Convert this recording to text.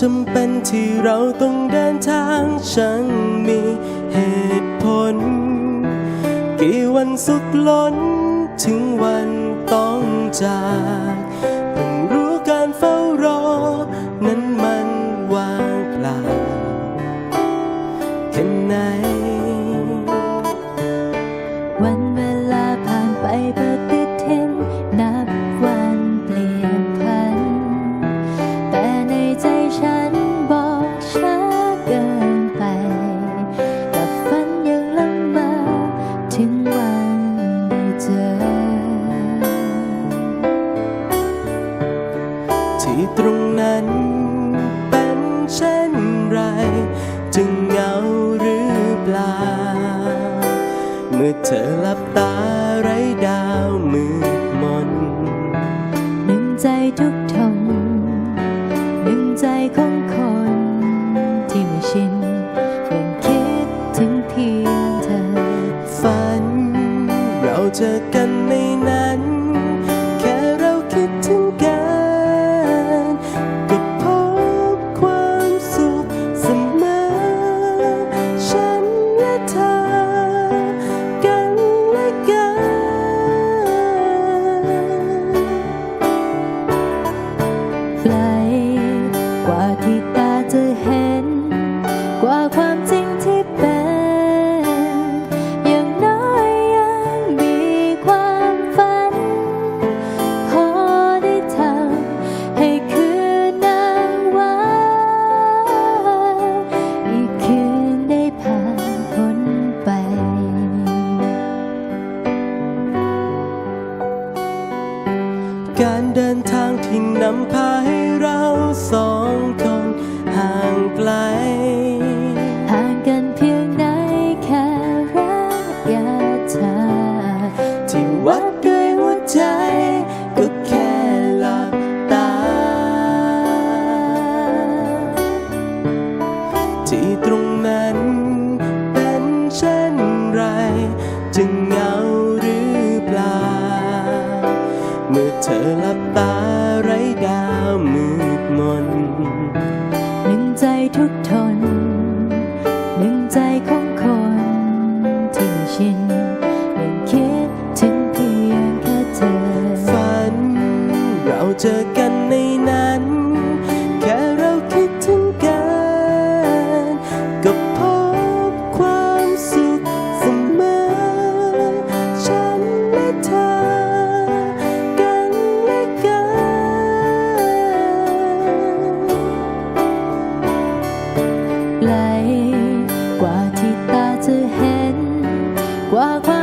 จำเป็นที่เราต้องเดินทางฉันมีเหตุผล กี่วันสุดล้น ถึงวันต้องจากเพิ่งรู้การเฝ้ารอ นั้นมันว่างเปล่าแค่ไหน เธอหลับตาไร้ดาวมืดมนหนึ่งใจทุกทงหนึ่งใจของคนที่ไม่ชินยังคิดถึงเพียงเธอ ฝัน เราเจอกันในนั้น love. การเดินทางที่นำพาให้เราสองคนห่างไกล เมื่อเธอหลับตา 花光。